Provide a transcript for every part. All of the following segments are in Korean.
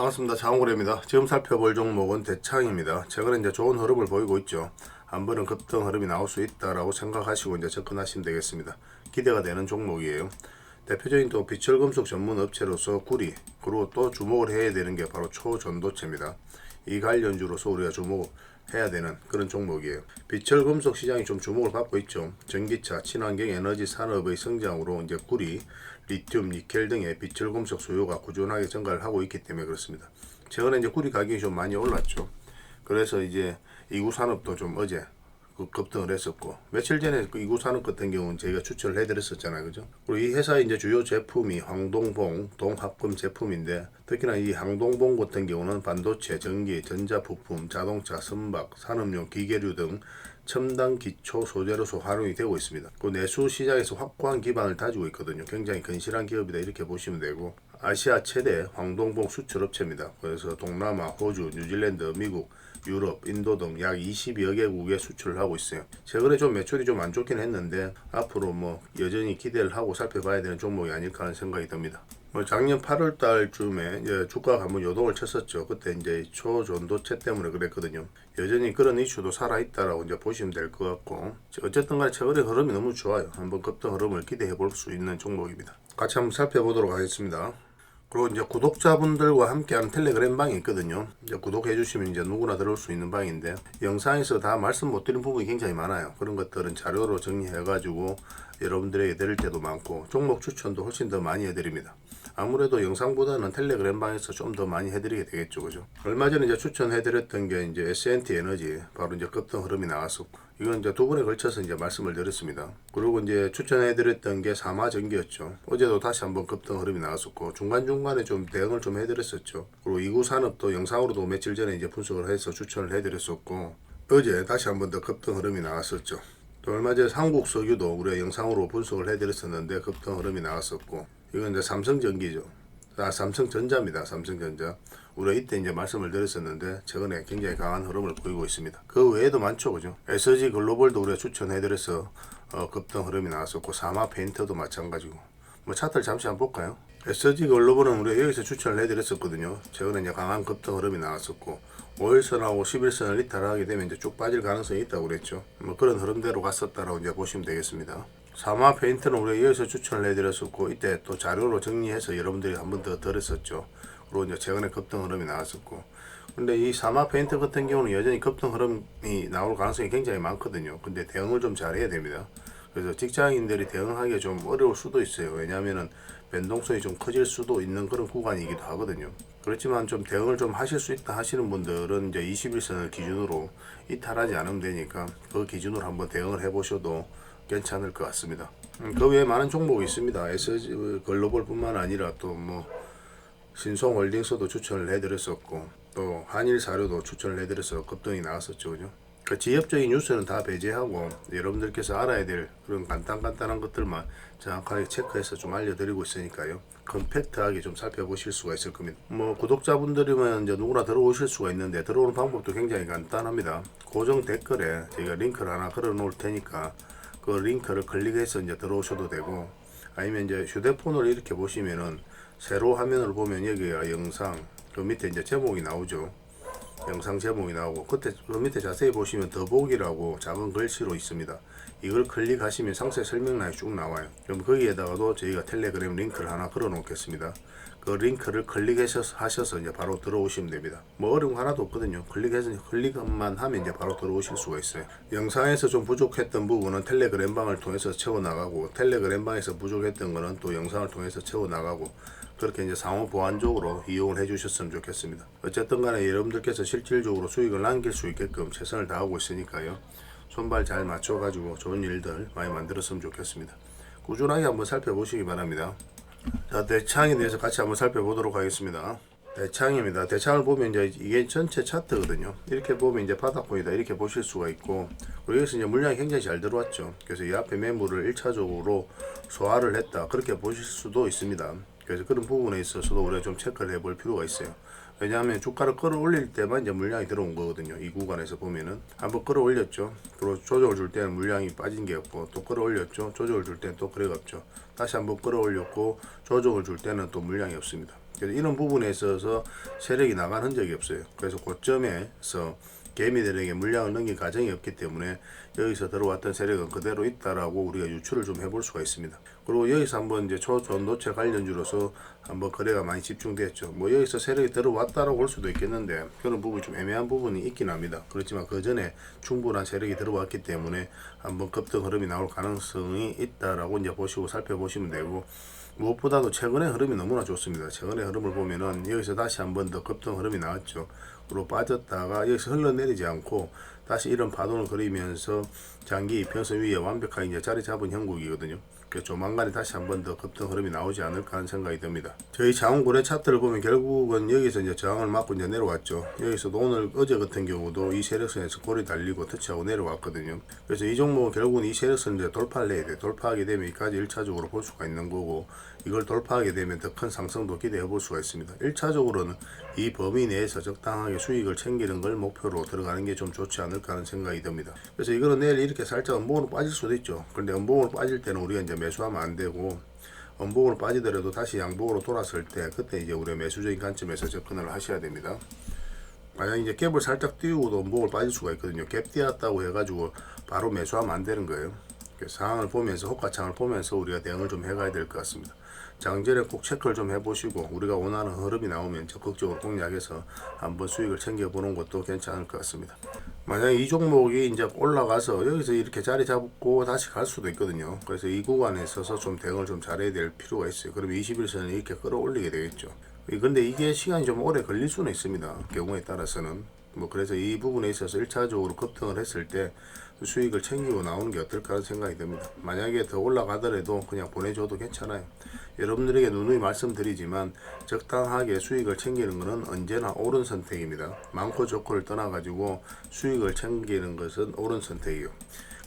반갑습니다. 장호래입니다. 지금 살펴볼 종목은 대창입니다. 최근에 이제 좋은 흐름을 보이고 있죠. 한 번은 급등 흐름이 나올 수 있다라고 생각하시고 이제 접근하시면 되겠습니다. 기대가 되는 종목이에요. 대표적인 또 비철금속 전문 업체로서 구리 그리고 또 주목을 해야 되는 게 바로 초전도체입니다. 이 관련주로서 우리가 주목 해야 되는 그런 종목이에요. 비철금속 시장이 좀 주목을 받고 있죠. 전기차, 친환경 에너지 산업의 성장으로 이제 구리, 리튬, 니켈 등의 비철금속 수요가 꾸준하게 증가를 하고 있기 때문에 그렇습니다. 최근에 이제 구리 가격이 좀 많이 올랐죠. 그래서 이제 이구 산업도 좀 어제 그 급등을 했었고 며칠 전에 그 이구 산업 같은 경우는 저희가 추천을 해드렸었잖아요, 그죠? 그리고 이 회사의 이제 주요 제품이 황동봉 동합금 제품인데 특히나 이 황동봉 같은 경우는 반도체, 전기, 전자부품, 자동차, 선박, 산업용 기계류 등 첨단 기초 소재로서 활용이 되고 있습니다. 그 내수 시장에서 확고한 기반을 다지고 있거든요. 굉장히 근실한 기업이다 이렇게 보시면 되고 아시아 최대 황동봉 수출 업체입니다. 그래서 동남아, 호주, 뉴질랜드, 미국, 유럽, 인도 등 약 20여 개국에 수출을 하고 있어요. 최근에 좀 매출이 좀 안 좋긴 했는데 앞으로 뭐 여전히 기대를 하고 살펴봐야 되는 종목이 아닐까 하는 생각이 듭니다. 뭐 작년 8월 달쯤에 이제 주가가 한번 요동을 쳤었죠. 그때 이제 초전도체 때문에 그랬거든요. 여전히 그런 이슈도 살아 있다라고 이제 보시면 될 것 같고 어쨌든 간에 최근에 흐름이 너무 좋아요. 한번 급등 흐름을 기대해 볼 수 있는 종목입니다. 같이 한번 살펴보도록 하겠습니다. 그리고 이제 구독자분들과 함께하는 텔레그램 방이 있거든요. 이제 구독해 주시면 이제 누구나 들어올 수 있는 방인데 영상에서 다 말씀 못 드린 부분이 굉장히 많아요. 그런 것들은 자료로 정리해 가지고 여러분들에게 드릴 때도 많고 종목 추천도 훨씬 더 많이 해드립니다. 아무래도 영상보다는 텔레그램 방에서 좀 더 많이 해드리게 되겠죠, 그죠? 얼마 전에 이제 추천해드렸던 게 이제 S&T 에너지 바로 이제 급등 흐름이 나왔었고 이건 이제 두 번에 걸쳐서 이제 말씀을 드렸습니다. 그리고 이제 추천해드렸던 게 사마전기였죠. 어제도 다시 한번 급등 흐름이 나왔었고 중간 중간에 좀 대응을 좀 해드렸었죠. 그리고 이구 산업도 영상으로도 며칠 전에 이제 분석을 해서 추천을 해드렸었고 어제 다시 한번 더 급등 흐름이 나왔었죠. 또 얼마 전에 한국석유도 우리가 영상으로 분석을 해드렸었는데 급등 흐름이 나왔었고 이건 이제 삼성전기죠. 아, 삼성전자입니다. 삼성전자. 우리가 이때 이제 말씀을 드렸었는데 최근에 굉장히 강한 흐름을 보이고 있습니다. 그 외에도 많죠, 그죠? SG 글로벌도 우리가 추천해드려서 어, 급등 흐름이 나왔었고 사마 페인터도 마찬가지고 뭐 차트를 잠시 한번 볼까요? SG 글로벌은 우리가 여기서 추천을 해드렸었거든요. 최근에 이제 강한 급등 흐름이 나왔었고 5일선하고 11선을 이탈하게 되면 이제 쭉 빠질 가능성이 있다고 그랬죠. 뭐 그런 흐름대로 갔었다라고 이제 보시면 되겠습니다. 사마 페인트는 우리가 이어서 추천을 해드렸었고 이때 또 자료로 정리해서 여러분들이 한 번 더 들었었죠. 그리고 이제 최근에 급등 흐름이 나왔었고 근데 이 사마 페인트 같은 경우는 여전히 급등 흐름이 나올 가능성이 굉장히 많거든요. 근데 대응을 좀 잘해야 됩니다. 그래서 직장인들이 대응하기가 좀 어려울 수도 있어요. 왜냐하면은 변동성이 좀 커질 수도 있는 그런 구간이기도 하거든요. 그렇지만 좀 대응을 좀 하실 수 있다 하시는 분들은 이제 21선을 기준으로 이탈하지 않으면 되니까 그 기준으로 한번 대응을 해보셔도 괜찮을 것 같습니다. 음, 그 외에 많은 종목이 있습니다. SG 글로벌뿐만 아니라 또 뭐 신송홀딩스도 추천을 해드렸었고 또 한일 사료도 추천을 해드려서 급등이 나왔었죠, 그죠? 그 지엽적인 뉴스는 다 배제하고 여러분들께서 알아야 될 그런 간단간단한 것들만 정확하게 체크해서 좀 알려드리고 있으니까요. 컴팩트하게 좀 살펴보실 수가 있을 겁니다. 뭐 구독자분들이면 이제 누구나 들어오실 수가 있는데 들어오는 방법도 굉장히 간단합니다. 고정 댓글에 저희가 링크를 하나 걸어 놓을 테니까 그 링크를 클릭해서 이제 들어오셔도 되고 아니면 이제 휴대폰으로 이렇게 보시면은 세로 화면을 보면 여기가 영상 그 밑에 이제 제목이 나오죠. 영상 제목이 나오고 그때 그 밑에 자세히 보시면 더보기라고 작은 글씨로 있습니다. 이걸 클릭하시면 상세 설명란이 쭉 나와요. 그럼 거기에다가도 저희가 텔레그램 링크를 하나 걸어 놓겠습니다. 그 링크를 클릭하셔서 하셔서 이제 바로 들어오시면 됩니다. 뭐 어려운 거 하나도 없거든요. 클릭해서 클릭만 하면 이제 바로 들어오실 수가 있어요. 영상에서 좀 부족했던 부분은 텔레그램 방을 통해서 채워 나가고 텔레그램 방에서 부족했던 거는 또 영상을 통해서 채워 나가고 그렇게 이제 상호 보완적으로 이용을 해주셨으면 좋겠습니다. 어쨌든 간에 여러분들께서 실질적으로 수익을 남길 수 있게끔 최선을 다하고 있으니까요. 손발 잘 맞춰가지고 좋은 일들 많이 만들었으면 좋겠습니다. 꾸준하게 한번 살펴보시기 바랍니다. 자, 대창에 대해서 같이 한번 살펴보도록 하겠습니다. 대창입니다. 대창을 보면 이제 이게 전체 차트거든요. 이렇게 보면 이제 바닥권이다 이렇게 보실 수가 있고 여기서 이제 물량이 굉장히 잘 들어왔죠. 그래서 이 앞에 매물을 1차적으로 소화를 했다 그렇게 보실 수도 있습니다. 그래서 그런 부분에 있어서도 우리가 좀 체크를 해볼 필요가 있어요. 왜냐하면 주가를 끌어올릴 때만 이제 물량이 들어온 거거든요. 이 구간에서 보면은 한번 끌어올렸죠. 그리고 조정을 줄 때는 물량이 빠진 게 없고 또 끌어올렸죠. 조정을 줄 때는 또 그래가 없죠. 다시 한번 끌어올렸고 조정을 줄 때는 또 물량이 없습니다. 그래서 이런 부분에 있어서 세력이 나간 흔적이 없어요. 그래서 고점에서 개미들에게 물량을 넘긴 과정이 없기 때문에 여기서 들어왔던 세력은 그대로 있다라고 우리가 유추를 좀 해볼 수가 있습니다. 그리고 여기서 한번 이제 초전도체 관련주로서 한번 거래가 많이 집중됐죠. 뭐 여기서 세력이 들어왔다라고 볼 수도 있겠는데 그런 부분이 좀 애매한 부분이 있긴 합니다. 그렇지만 그 전에 충분한 세력이 들어왔기 때문에 한번 급등 흐름이 나올 가능성이 있다라고 이제 보시고 살펴보시면 되고 무엇보다도 최근의 흐름이 너무나 좋습니다. 최근의 흐름을 보면은 여기서 다시 한번 더 급등 흐름이 나왔죠. 그리고 빠졌다가 여기서 흘러내리지 않고 다시 이런 파동을 그리면서 장기 이평선 위에 완벽하게 이제 자리 잡은 형국이거든요. 그래서 조만간에 다시 한 번 더 급등 흐름이 나오지 않을까 하는 생각이 듭니다. 저희 장원고래 차트를 보면 결국은 여기서 이제 저항을 맞고 이제 내려왔죠. 여기서도 오늘 어제 같은 경우도 이 세력선에서 골이 달리고 터치하고 내려왔거든요. 그래서 이 종목은 결국은 이 세력선 이제 돌파를 해야 돼. 돌파하게 되면 이까지 1차적으로 볼 수가 있는 거고 이걸 돌파하게 되면 더 큰 상승도 기대해 볼 수가 있습니다. 1차적으로는 이 범위 내에서 적당하게 수익을 챙기는 걸 목표로 들어가는 게 좀 좋지 않을까 하는 생각이 듭니다. 그래서 이거는 내일 이렇게 살짝 음봉으로 빠질 수도 있죠. 그런데 음봉으로 빠질 때는 우리가 이제 매수하면 안 되고 음봉으로 빠지더라도 다시 양봉으로 돌았을 때 그때 이제 우리가 매수적인 관점에서 접근을 하셔야 됩니다. 만약 이제 갭을 살짝 띄우고도 음봉을 빠질 수가 있거든요. 갭 띄었다고 해가지고 바로 매수하면 안 되는 거예요. 그래서 상황을 보면서 호가창을 보면서 우리가 대응을 좀 해가야 될 것 같습니다. 장전에 꼭 체크를 좀 해보시고 우리가 원하는 흐름이 나오면 적극적으로 공략해서 한번 수익을 챙겨보는 것도 괜찮을 것 같습니다. 만약에 이 종목이 이제 올라가서 여기서 이렇게 자리 잡고 다시 갈 수도 있거든요. 그래서 이 구간에 있어서 좀 대응을 좀 잘해야 될 필요가 있어요. 그러면 21선을 이렇게 끌어올리게 되겠죠. 근데 이게 시간이 좀 오래 걸릴 수는 있습니다. 경우에 따라서는. 뭐 그래서 이 부분에 있어서 1차적으로 급등을 했을 때 수익을 챙기고 나오는 게 어떨까 하는 생각이 듭니다. 만약에 더 올라가더라도 그냥 보내줘도 괜찮아요. 여러분들에게 누누이 말씀드리지만 적당하게 수익을 챙기는 것은 언제나 옳은 선택입니다. 많고 좋고를 떠나가지고 수익을 챙기는 것은 옳은 선택이에요.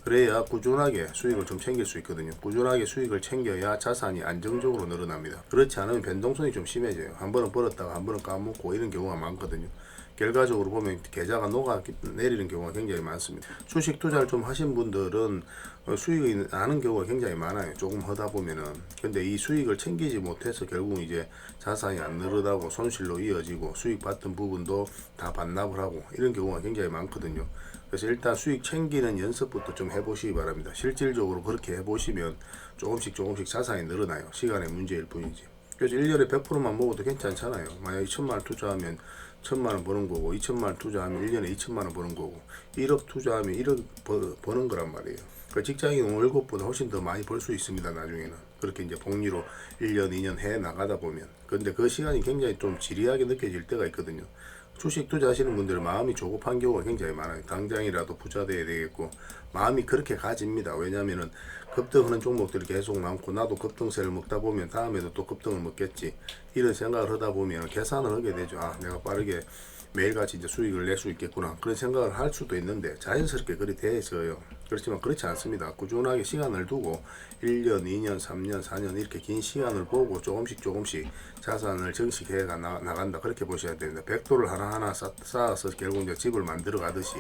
그래야 꾸준하게 수익을 좀 챙길 수 있거든요. 꾸준하게 수익을 챙겨야 자산이 안정적으로 늘어납니다. 그렇지 않으면 변동성이 좀 심해져요. 한 번은 벌었다가 한 번은 까먹고 이런 경우가 많거든요. 결과적으로 보면 계좌가 녹아 내리는 경우가 굉장히 많습니다. 주식 투자를 좀 하신 분들은 어, 수익이 나는 경우가 굉장히 많아요. 조금 하다 보면은. 근데 이 수익을 챙기지 못해서 결국 이제 자산이 안 늘어나고 손실로 이어지고 수익 받던 부분도 다 반납을 하고 이런 경우가 굉장히 많거든요. 그래서 일단 수익 챙기는 연습부터 좀 해보시기 바랍니다. 실질적으로 그렇게 해보시면 조금씩 조금씩 자산이 늘어나요. 시간의 문제일 뿐이지. 그래서 1년에 100%만 먹어도 괜찮잖아요. 만약에 1000만 원 투자하면 1000만 원 버는 거고 2000만 원 투자하면 1년에 2000만 원 버는 거고 1억 투자하면 1억 버, 버는 거란 말이에요. 그 직장인 월급보다 훨씬 더 많이 벌 수 있습니다. 나중에는. 그렇게 이제 복리로 1년, 2년 해 나가다 보면. 근데 그 시간이 굉장히 좀 지리하게 느껴질 때가 있거든요. 주식 투자하시는 분들은 마음이 조급한 경우가 굉장히 많아요. 당장이라도 부자 돼야 되겠고 마음이 그렇게 가집니다. 왜냐하면은 급등하는 종목들이 계속 많고 나도 급등세를 먹다 보면 다음에도 또 급등을 먹겠지 이런 생각을 하다 보면 계산을 하게 되죠. 아 내가 빠르게 매일같이 이제 수익을 낼 수 있겠구나 그런 생각을 할 수도 있는데 자연스럽게 그리 돼서요. 그렇지만 그렇지 않습니다. 꾸준하게 시간을 두고 1년, 2년, 3년, 4년 이렇게 긴 시간을 보고 조금씩 조금씩 자산을 정식해 가 나간다 그렇게 보셔야 됩니다. 백도를 하나하나 쌓, 쌓아서 결국 이제 집을 만들어 가듯이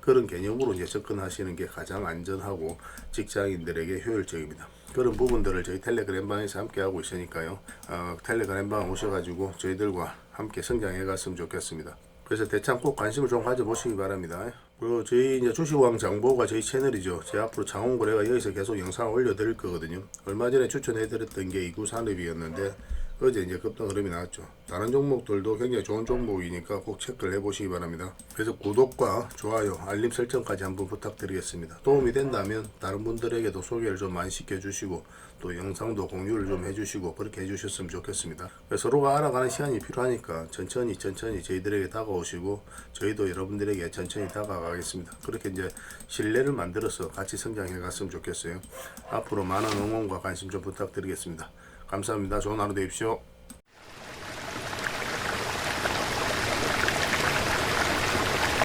그런 개념으로 이제 접근하시는 게 가장 안전하고 직장인들에게 효율적입니다. 그런 부분들을 저희 텔레그램 방에서 함께 하고 있으니까요. 어, 텔레그램 방 오셔가지고 저희들과 함께 성장해 갔으면 좋겠습니다. 그래서 대창 꼭 관심을 좀 가져보시기 바랍니다. 그리고 저희 이제 주식왕 장보가 저희 채널이죠. 제 앞으로 장원거래가 여기서 계속 영상을 올려드릴 거거든요. 얼마 전에 추천해드렸던 게 이구산업이었는데 어제 이제 급등 흐름이 나왔죠. 다른 종목들도 굉장히 좋은 종목이니까 꼭 체크를 해보시기 바랍니다. 그래서 구독과 좋아요, 알림 설정까지 한번 부탁드리겠습니다. 도움이 된다면 다른 분들에게도 소개를 좀 많이 시켜주시고 또 영상도 공유를 좀 해주시고 그렇게 해주셨으면 좋겠습니다. 서로가 알아가는 시간이 필요하니까 천천히 천천히 저희들에게 다가오시고 저희도 여러분들에게 천천히 다가가겠습니다. 그렇게 이제 신뢰를 만들어서 같이 성장해 갔으면 좋겠어요. 앞으로 많은 응원과 관심 좀 부탁드리겠습니다. 감사합니다. 좋은 하루 되십시오.